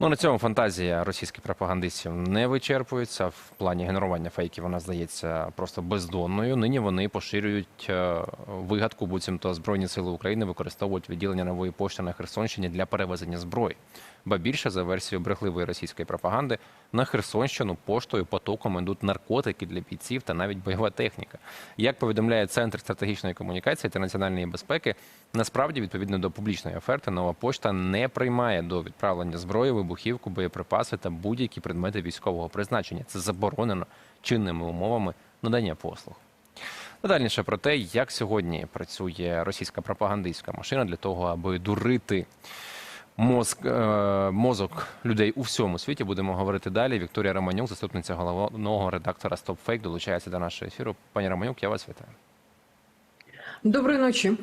Ну на цьому фантазія російських пропагандистів не вичерпується. В плані генерування фейків вона здається просто бездонною. Нині вони поширюють е, вигадку, буцімто Збройні сили України використовують відділення нової пошти на Херсонщині для перевезення зброї. Ба більше за версією брехливої російської пропаганди на Херсонщину поштою потоком ідуть наркотики для бійців та навіть бойова техніка. Як повідомляє Центр стратегічної комунікації та національної безпеки, насправді відповідно до публічної оферти нова пошта не приймає до відправлення зброї, вибухівку, боєприпаси та будь-які предмети військового призначення. Це заборонено чинними умовами надання послуг. Детальніше про те, як сьогодні працює російська пропагандистська машина для того, аби дурити мозк, е, мозок людей у всьому світі. Будемо говорити далі. Вікторія Романюк, заступниця головного редактора StopFake, долучається до нашого ефіру. Пані Романюк, я вас вітаю. Доброї ночі.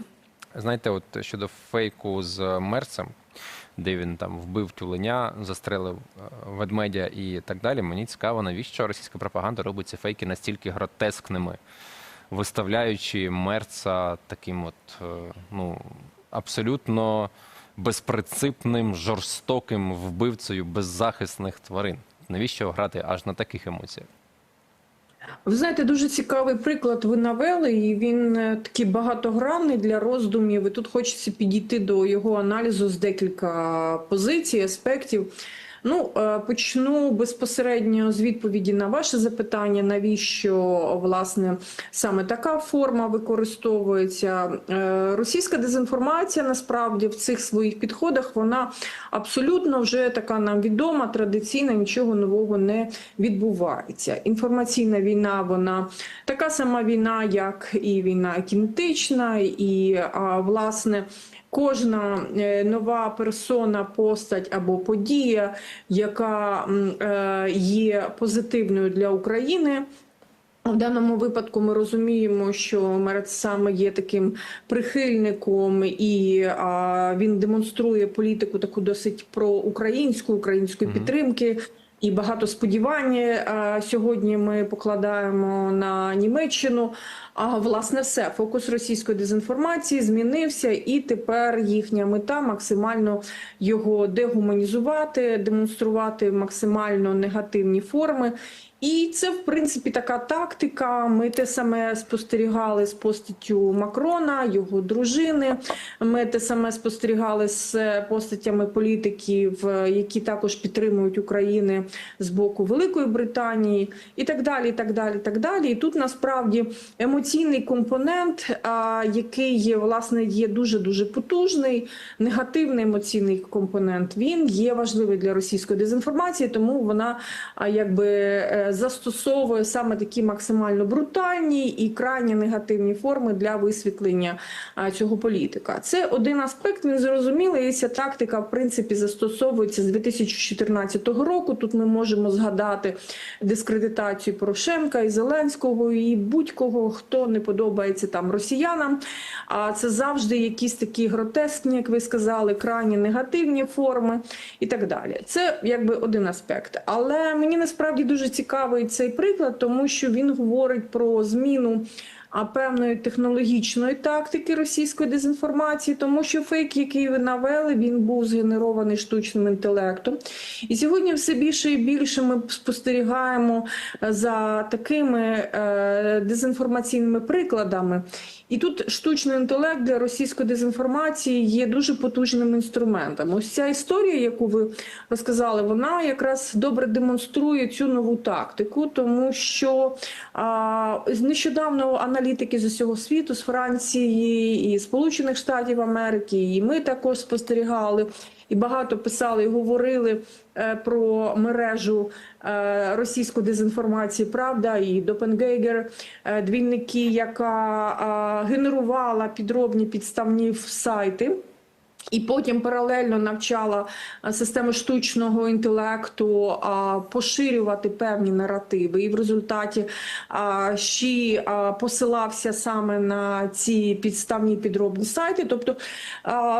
Знаєте, от щодо фейку з мерцем, де він там вбив тюленя, застрелив е, ведмедя і так далі. Мені цікаво, навіщо російська пропаганда робить ці фейки настільки гротескними, виставляючи мерца таким, от е, ну абсолютно безпринципним, жорстоким вбивцею беззахисних тварин. Навіщо грати аж на таких емоціях? Ви знаєте, дуже цікавий приклад ви навели, і він е, такий багатогранний для роздумів. І тут хочеться підійти до його аналізу з декілька позицій, аспектів. Ну, е, почну безпосередньо з відповіді на ваше запитання, навіщо власне саме така форма використовується. Е, Російська дезінформація насправді в цих своїх підходах вона абсолютно вже така нам відома, традиційна, нічого нового не відбувається. Інформаційна війна, вона така сама війна, як і війна кінетична, і власне. Кожна е, нова персона, постать або подія, яка е, є позитивною для України. В даному випадку ми розуміємо, що Мерец саме є таким прихильником, і а, він демонструє політику таку досить проукраїнську, української Мгм. підтримки. І багато сподівань а, сьогодні ми покладаємо на Німеччину. А власне все фокус російської дезінформації змінився, і тепер їхня мета максимально його дегуманізувати, демонструвати максимально негативні форми. І це, в принципі, така тактика. Ми те саме спостерігали з постаттю Макрона, його дружини. Ми те саме спостерігали з постаттями політиків, е, які також підтримують України з боку Великої Британії, і так далі. І так далі. І так далі. І тут насправді емоційний компонент, який є, власне є дуже дуже потужний. Негативний емоційний компонент він є важливий для російської дезінформації, тому вона якби е, застосовує саме такі максимально брутальні і крайні негативні форми для висвітлення цього політика. Це один аспект. Він зрозумілий. І ця тактика в принципі застосовується з 2014 року. Тут ми можемо згадати дискредитацію Порошенка і Зеленського і будь-кого, хто не подобається там росіянам. А це завжди якісь такі гротескні, як ви сказали, крайні негативні форми і так далі. Це якби один аспект. Але мені насправді дуже цікавий цей приклад, тому що він говорить про зміну. А певної технологічної тактики російської дезінформації, тому що фейк, який ви навели, він був згенерований штучним інтелектом. І сьогодні все більше і більше ми спостерігаємо за такими е, дезінформаційними прикладами. І тут штучний інтелект для російської дезінформації є дуже потужним інструментом. Ось ця історія, яку ви розказали, вона якраз добре демонструє цю нову тактику, тому що а, нещодавно аналітики з усього світу, з Франції і Сполучених Штатів Америки, і ми також спостерігали. І багато писали і говорили е, про мережу е, російської дезінформації. Правда, і Допенгейгер, е, двійники, яка генерувала підробні підставні сайти. І потім паралельно навчала систему штучного інтелекту а, поширювати певні наративи, і в результаті а, ще посилався саме на ці підставні підробні сайти. Тобто,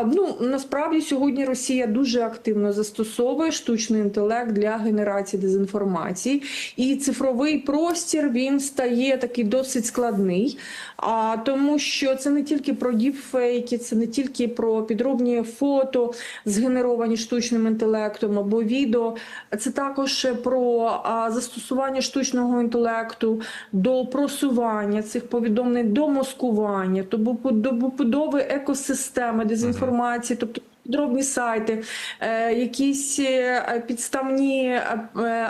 ну насправді сьогодні Росія дуже активно застосовує штучний інтелект для генерації дезінформації, і цифровий простір він стає такий досить складний, тому що це не тільки про діпфейки, це не тільки про підробні штучні фото, згенеровані штучним інтелектом або відео. Це також про застосування штучного інтелекту до просування цих повідомлень, до маскування, до до побудови екосистеми дезінформації, тобто. Дробні сайти, е, якісь е, підставні е,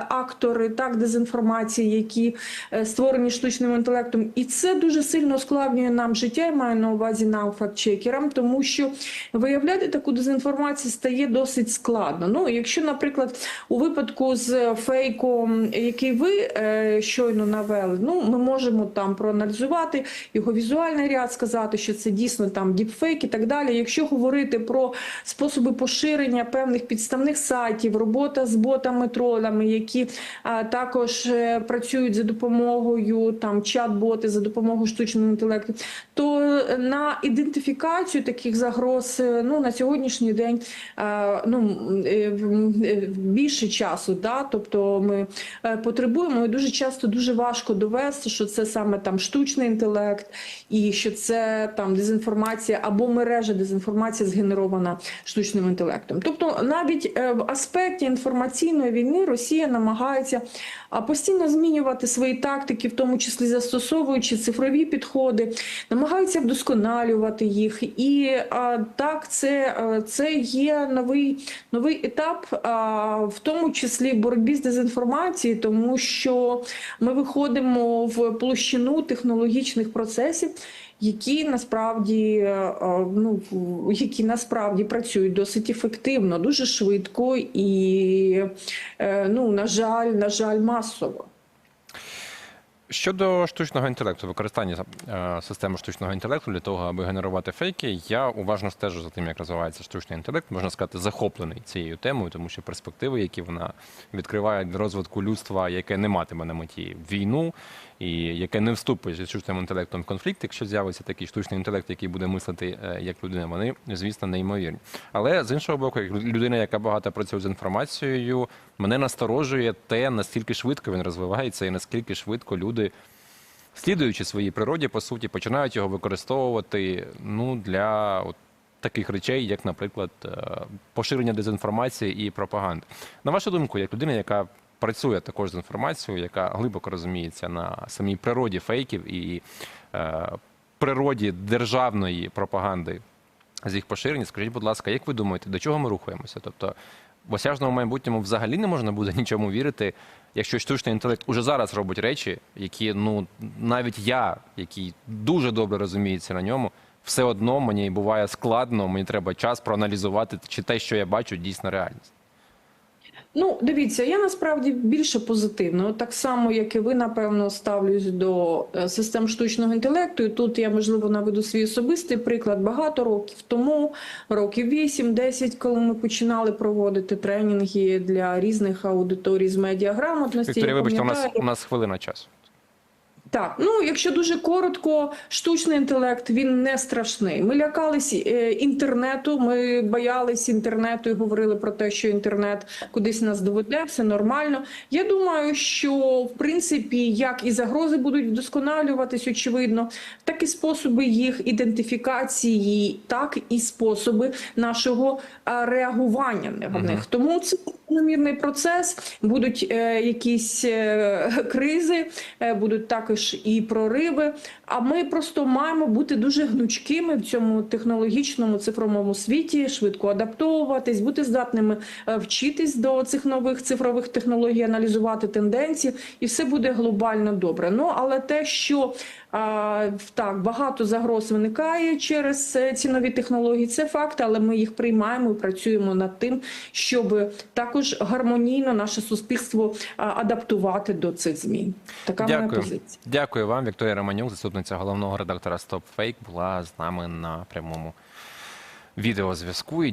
актори так дезінформації, які створені штучним інтелектом, і це дуже сильно ускладнює нам життя. Я маю на увазі нам фактчекерам, тому що виявляти таку дезінформацію стає досить складно. Ну, якщо, наприклад, у випадку з фейком, який ви щойно навели, ну ми можемо там проаналізувати його візуальний ряд, сказати, що це дійсно там діпфейк і так далі. Якщо говорити про способи поширення певних підставних сайтів, робота з ботами тролами, які також е, працюють за допомогою там чат-боти, за допомогою штучного інтелекту, то е, на ідентифікацію таких загроз е, ну на сьогоднішній день ну більше часу, да, тобто ми потребуємо і дуже часто дуже важко довести, що це саме там штучний інтелект, і що це там дезінформація або мережа дезінформація згенерована штучним інтелектом. Тобто, навіть е, в аспекті інформаційної війни Росія намагається постійно змінювати свої тактики, в тому числі застосовуючи цифрові підходи, намагаються вдосконалювати їх. І так, це, е, це є новий, новий етап, в тому числі боротьбі з дезінформацією, тому що ми виходимо в площину технологічних процесів. Які насправді е, е, ну які насправді працюють досить ефективно, дуже швидко і е, ну на жаль, на жаль, масово. Щодо штучного інтелекту, використання е, системи штучного інтелекту для того, аби генерувати фейки, я уважно стежу за тим, як розвивається штучний інтелект. Можна сказати, захоплений цією темою, тому що перспективи, які вона відкриває для розвитку людства, яке не матиме на меті війну, і яке не вступить зі штучним інтелектом в конфлікт, якщо з'явиться такий штучний інтелект, який буде мислити е, як людина, вони, звісно, неймовірні. Але з іншого боку, як людина, яка багато працює з інформацією, мене насторожує те, наскільки швидко він розвивається і наскільки швидко люди слідуючи своїй природі, по суті, починають його використовувати ну, для от, таких речей, як, наприклад, е, поширення дезінформації і пропаганди. На вашу думку, як людина, яка працює також з інформацією, яка глибоко розуміється на самій природі фейків і е, природі державної пропаганди з їх поширення, скажіть, будь ласка, як ви думаєте, до чого ми рухаємося? Тобто в осяжному майбутньому взагалі не можна буде нічому вірити, якщо штучний інтелект уже зараз робить речі, які ну навіть я, який дуже добре розуміється на ньому, все одно мені буває складно, мені треба час проаналізувати, чи те, що я бачу, дійсно реальність. Ну, дивіться, я насправді більше позитивно. Так само, як і ви, напевно, ставлюсь до е, систем штучного інтелекту. І тут я, можливо, наведу свій особистий приклад. Багато років тому, років 8-10, коли ми починали проводити тренінги для різних аудиторій з медіаграмотності. Вікторія, вибачте, у нас у нас хвилина часу. Так, ну якщо дуже коротко, штучний інтелект він не страшний. Ми лякались е, інтернету. Ми боялись інтернету і говорили про те, що інтернет кудись нас доведе, все нормально. Я думаю, що в принципі як і загрози будуть вдосконалюватись, очевидно, так і способи їх ідентифікації, так і способи нашого реагування на них. Тому це планомірний процес. Будуть е, якісь е, кризи, е, будуть також і прориви. А ми просто маємо бути дуже гнучкими в цьому технологічному цифровому світі, швидко адаптовуватись, бути здатними е, вчитись до цих нових цифрових технологій, аналізувати тенденції, і все буде глобально добре. Ну але те, що а, так багато загроз виникає через е, ці нові технології, це факт, але ми їх приймаємо і працюємо над тим, щоб також гармонійно наше суспільство адаптувати до цих змін. Така моя Дякую. позиція. Дякую вам, Вікторія Романюк, заступниця головного редактора StopFake була з нами на прямому відеозв'язку.